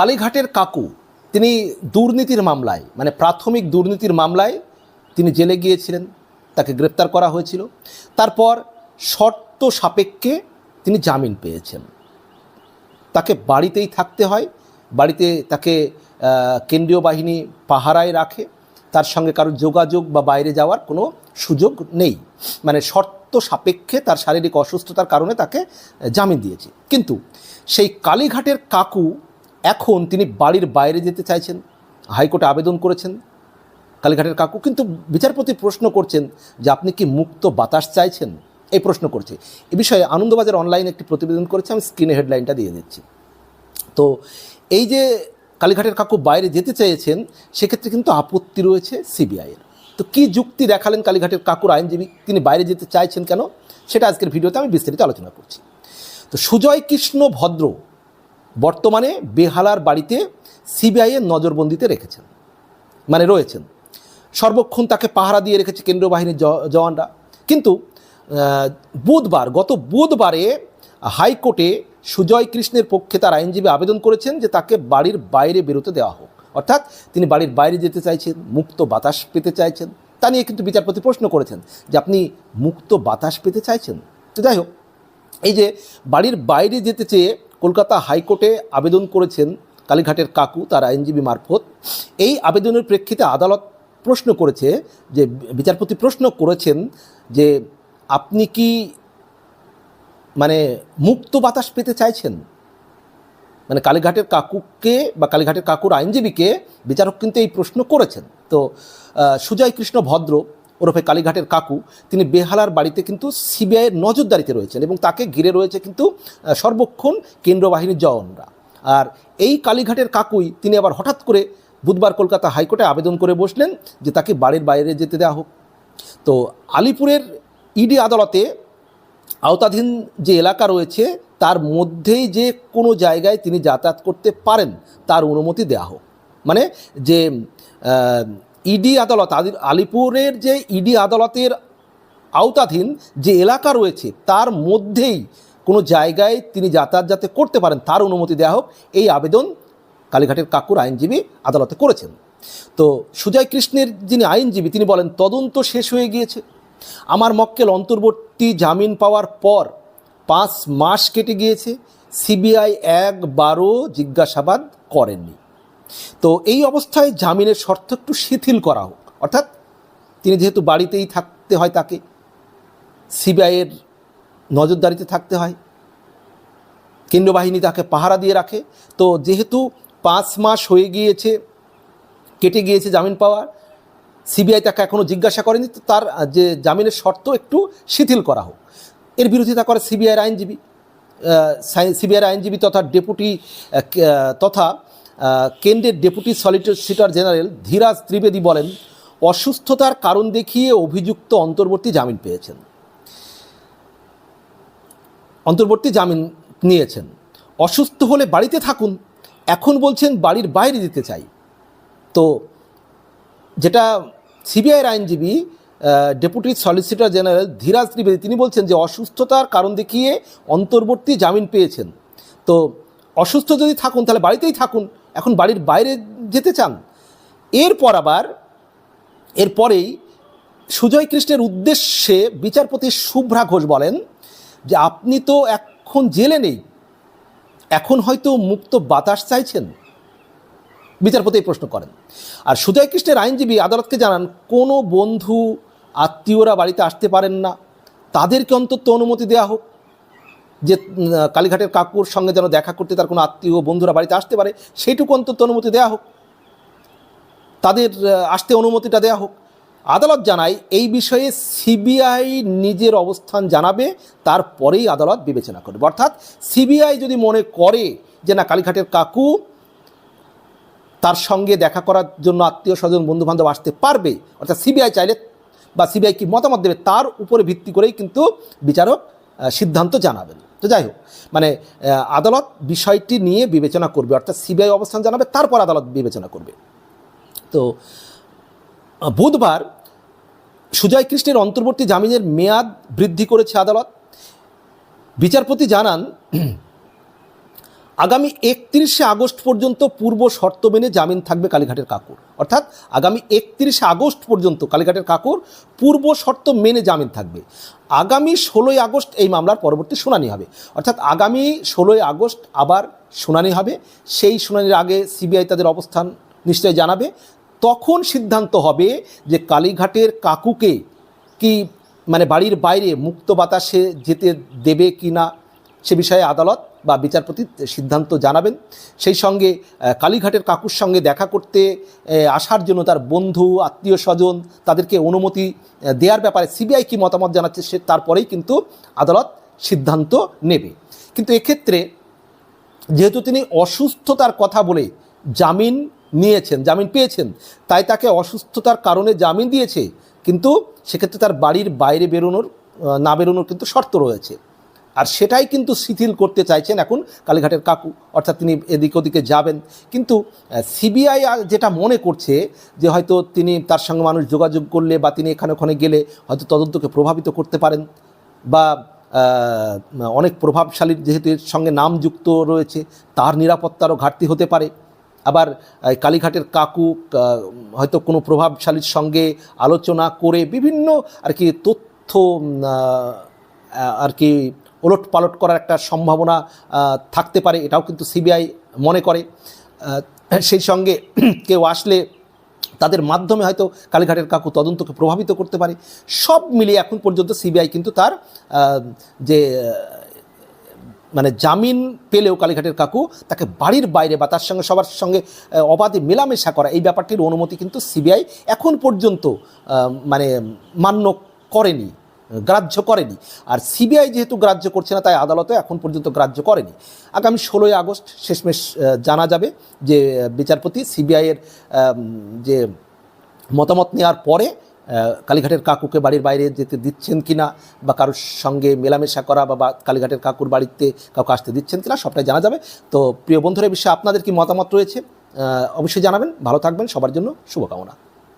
কালীঘাটের কাকু, তিনি দুর্নীতির মামলায় মানে প্রাথমিক দুর্নীতির মামলায় তিনি জেলে গিয়েছিলেন, তাকে গ্রেপ্তার করা হয়েছিল। তারপর শর্ত সাপেক্ষে তিনি জামিন পেয়েছেন। তাকে বাড়িতেই থাকতে হয়, বাড়িতে তাকে কেন্দ্রীয় বাহিনী পাহারায় রাখে, তার সঙ্গে কারও যোগাযোগ বা বাইরে যাওয়ার কোনো সুযোগ নেই। মানে শর্ত সাপেক্ষে তার শারীরিক অসুস্থতার কারণে তাকে জামিন দিয়েছে। কিন্তু সেই কালীঘাটের কাকু এখন তিনি বাড়ির বাইরে যেতে চাইছেন, হাইকোর্টে আবেদন করেছেন, কালীঘাটের কাকু। কিন্তু বিচারপতি প্রশ্ন করছেন যে আপনি কি মুক্ত বাতাস চাইছেন? এই প্রশ্ন করছে। এ বিষয়ে আনন্দবাজার অনলাইনে একটি প্রতিবেদন করেছে, আমি স্ক্রিনে হেডলাইনটা দিয়ে দিচ্ছি। তো এই যে কালীঘাটের কাকু বাইরে যেতে চেয়েছেন, সেক্ষেত্রে কিন্তু আপত্তি রয়েছে সিবিআইয়ের। তো কী যুক্তি দেখালেন কালীঘাটের কাকুর আইনজীবী? তিনি বাইরে যেতে চাইছেন কেন? সেটা আজকের ভিডিওতে আমি বিস্তারিত আলোচনা করছি। তো সুজয় কৃষ্ণ ভদ্র বর্তমানে বেহালার বাড়িতে সিবিআইয়ের নজরবন্দিতে রেখেছেন মানে রয়েছেন। সর্বক্ষণ তাকে পাহারা দিয়ে রেখেছে কেন্দ্রীয় বাহিনীর জওয়ানরা। কিন্তু বুধবার, গত বুধবারে হাইকোর্টে সুজয় কৃষ্ণের পক্ষে তার আইনজীবী আবেদন করেছেন যে তাকে বাড়ির বাইরে বেরোতে দেওয়া হোক। অর্থাৎ তিনি বাড়ির বাইরে যেতে চাইছেন, মুক্ত বাতাস পেতে চাইছেন। তা নিয়ে কিন্তু বিচারপতি প্রশ্ন করেছেন যে আপনি মুক্ত বাতাস পেতে চাইছেন? তো যাই হোক, এই যে বাড়ির বাইরে যেতে চেয়ে কলকাতা হাইকোর্টে আবেদন করেছেন কালীঘাটের কাকু, তার আইনজীবী মারফত। এই আবেদনের প্রেক্ষিতে আদালত প্রশ্ন করেছে যে, বিচারপতি প্রশ্ন করেছেন যে, আপনি কি মানে মুক্ত বাতাস পেতে চাইছেন? মানে কালীঘাটের কাকুকে বা কালীঘাটের কাকুর আইনজীবীকে বিচারক কিন্তু এই প্রশ্ন করেছেন। তো সুজয় কৃষ্ণ ভদ্র ওরফে কালীঘাটের কাকু, তিনি বেহালার বাড়িতে কিন্তু সিবিআইয়ের নজরদারিতে রয়েছেন এবং তাকে ঘিরে রয়েছে কিন্তু সর্বক্ষণ কেন্দ্র বাহিনীর জওয়ানরা। আর এই কালীঘাটের কাকুই তিনি আবার হঠাৎ করে বুধবার কলকাতা হাইকোর্টে আবেদন করে বসলেন যে তাকে বাড়ির বাইরে যেতে দেওয়া হোক। তো আলিপুরের ইডি আদালতে আওতাধীন যে এলাকা রয়েছে, তার মধ্যেই যে কোনো জায়গায় তিনি যাতায়াত করতে পারেন, তার অনুমতি দেওয়া হোক। মানে যে ইডি আদালত, আদি- আলিপুরের যে ইডি আদালতের আওতাধীন যে এলাকা রয়েছে, তার মধ্যেই কোনো জায়গায় তিনি যাতায়াত যাতে করতে পারেন, তার অনুমতি দেওয়া হোক, এই আবেদন কালীঘাটের কাকুর আইনজীবী আদালতে করেছেন। তো সুজয় কৃষ্ণের যিনি আইনজীবী, তিনি বলেন, তদন্ত শেষ হয়ে গিয়েছে। আমার মক্কেল অন্তর্বর্তী জামিন পাওয়ার পর পাঁচ মাস কেটে গিয়েছে। সিবিআই একবারও জিজ্ঞাসাবাদ করেননি। তো এই অবস্থায় জামিনের শর্ত একটু শিথিল করা হোক। অর্থাৎ তিনি যেহেতু বাড়িতেই থাকতে হয় তাকে সিবিআইয়ের নজরদারিতে থাকতে হয় কেন্দ্র বাহিনী তাকে পাহারা দিয়ে রাখে। তো যেহেতু পাঁচ মাস হয়ে গিয়েছে, কেটে গিয়েছে জামিন পাওয়ার, সিবিআই তাকে এখনও জিজ্ঞাসা করেনি, তো তার যে জামিনের শর্ত একটু শিথিল করা হোক। এর বিরোধিতা করে সিবিআইয়ের আইনজীবী সিবিআইয়ের আইনজীবী তথা ডেপুটি তথা কেন্দ্রের deputy solicitor general Dheeraj Trivedi বলেন, অসুস্থতার কারণ দেখিয়ে অভিযুক্ত অন্তর্বর্তী জামিন পেয়েছেন। অন্তর্বর্তী জামিন নিয়েছেন। অসুস্থ হলে বাড়িতে থাকুন, এখন বলছেন বাড়ির বাইরে যেতে চাই। তো যেটা সিবিআইয়ের আইনজীবী deputy solicitor general Dheeraj Trivedi, তিনি বলছেন যে অসুস্থতার কারণ দেখিয়ে অন্তর্বর্তী জামিন পেয়েছেন। তো অসুস্থ যদি থাকুন, তাহলে বাড়িতেই থাকুন এখন বাড়ির বাইরে যেতে চান, এরপর আবার, এরপরেই সুজয় কৃষ্ণের উদ্দেশ্যে বিচারপতি শুভ্রা ঘোষ বলেন যে আপনি তো এখন জেলে নেই, এখন হয়তো মুক্ত বাতাস চাইছেন। বিচারপতি এই প্রশ্ন করেন। আর সুজয় কৃষ্ণের আইনজীবী আদালতকে জানান, কোনো বন্ধু আত্মীয়রা বাড়িতে আসতে পারেন না, তাদেরকে অন্তত অনুমতি দেওয়া হোক। যে কালীঘাটের কাকুর সঙ্গে যেন দেখা করতে তার কোনো আত্মীয় বন্ধুরা বাড়িতে আসতে পারে, সেইটুকু অন্তত অনুমতি দেওয়া হোক। তাদের আসতে অনুমতিটা দেওয়া হোক। আদালত জানায়, এই বিষয়ে সিবিআই নিজের অবস্থান জানাবে, তারপরেই আদালত বিবেচনা করবে। অর্থাৎ সিবিআই যদি মনে করে যে না, কালীঘাটের কাকু তার সঙ্গে দেখা করার জন্য আত্মীয় স্বজন, বন্ধুবান্ধব আসতে পারবে, অর্থাৎ সিবিআই চাইলে বা সিবিআই কি মতামত দেবে, তার উপরে ভিত্তি করেই কিন্তু বিচারক সিদ্ধান্ত জানাবেন। তো যাই হোক মানে আদালত বিষয়টি নিয়ে বিবেচনা করবে, অর্থাৎ সিবিআই অবস্থান জানাবে, তারপর আদালত বিবেচনা করবে। তো বুধবার সুজয় কৃষ্ণের অন্তর্বর্তী জামিনের মেয়াদ বৃদ্ধি করেছে আদালত। বিচারপতি জানান আগামী একত্রিশে আগস্ট পর্যন্ত পূর্ব শর্ত মেনে জামিন থাকবে কালীঘাটের কাকুর। অর্থাৎ আগামী একত্রিশে আগস্ট পর্যন্ত কালীঘাটের কাকুর পূর্ব শর্ত মেনে জামিন থাকবে। আগামী ষোলোই আগস্ট এই মামলার পরবর্তী শুনানি হবে। অর্থাৎ আগামী ষোলোই আগস্ট আবার শুনানি হবে। সেই শুনানির আগে সিবিআই তাদের অবস্থান নিশ্চয়ই জানাবে। তখন সিদ্ধান্ত হবে যে কালীঘাটের কাকুকে কি মানে বাড়ির বাইরে মুক্ত বাতাসে যেতে দেবে কি না সে বিষয়ে আদালত বা বিচারপতি সিদ্ধান্ত জানাবেন। সেই সঙ্গে কালীঘাটের কাকুর সঙ্গে দেখা করতে আসার জন্য তার বন্ধু, আত্মীয় স্বজন তাদেরকে অনুমতি দেওয়ার ব্যাপারে সিবিআই কি মতামত জানাচ্ছে সে তারপরেই কিন্তু আদালত সিদ্ধান্ত নেবে। কিন্তু এক্ষেত্রে যেহেতু তিনি অসুস্থতার কথা বলে জামিন নিয়েছেন, জামিন পেয়েছেন, তাই তাকে অসুস্থতার কারণে জামিন দিয়েছে, কিন্তু সেক্ষেত্রে তার বাড়ির বাইরে বেরোনোর না বেরোনোর কিন্তু শর্ত রয়েছে। আর সেটাই কিন্তু শিথিল করতে চাইছেন এখন কালীঘাটের কাকু, অর্থাৎ তিনি এদিক ওদিকে যাবেন। কিন্তু সিবিআই যেটা মনে করছে যে হয়তো তিনি তার সঙ্গে মানুষ যোগাযোগ করলে বা তিনি এখানে ওখানে গেলে হয়তো তদন্তকে প্রভাবিত করতে পারেন বা অনেক প্রভাবশালীর যেহেতু এর সঙ্গে নাম যুক্ত রয়েছে, তার নিরাপত্তারও ঘাটতি হতে পারে। আবার কালীঘাটের কাকু হয়তো কোনো প্রভাবশালীর সঙ্গে আলোচনা করে বিভিন্ন আর কি তথ্য আর কি ওলট পালট করার একটা সম্ভাবনা থাকতে পারে, এটাও কিন্তু সিবিআই মনে করে। সেই সঙ্গে কেউ আসলে তাদের মাধ্যমে হয়তো কালীঘাটের কাকু তদন্তকে প্রভাবিত করতে পারে। সব মিলিয়ে এখন পর্যন্ত সিবিআই কিন্তু তার যে মানে জামিন পেলেও কালীঘাটের কাকু তাকে বাড়ির বাইরে বা তার সঙ্গে সবার সঙ্গে অবাধে মেলামেশা করা, এই ব্যাপারটির অনুমতি কিন্তু সিবিআই এখন পর্যন্ত মানে মান্য করেনি। গ্রাহ্য করেনি। আর সিবিআই যেহেতু গ্রাহ্য করছে না, তাই আদালতে এখন পর্যন্ত গ্রাহ্য করেনি। আগামী ষোলোই আগস্ট শেষমেশ জানা যাবে যে বিচারপতি সিবিআইয়ের যে মতামত নেওয়ার পরে কালীঘাটের কাকুকে বাড়ির বাইরে যেতে দিচ্ছেন কিনা বা কারোর সঙ্গে মেলামেশা করা বা কালীঘাটের কাকুর বাড়িতে কাউকে আসতে দিচ্ছেন কিনা, সবটাই জানা যাবে। তো প্রিয় বন্ধুরা বিষয়ে আপনাদের কি মতামত রয়েছে অবশ্যই জানাবেন। ভালো থাকবেন। সবার জন্য শুভকামনা।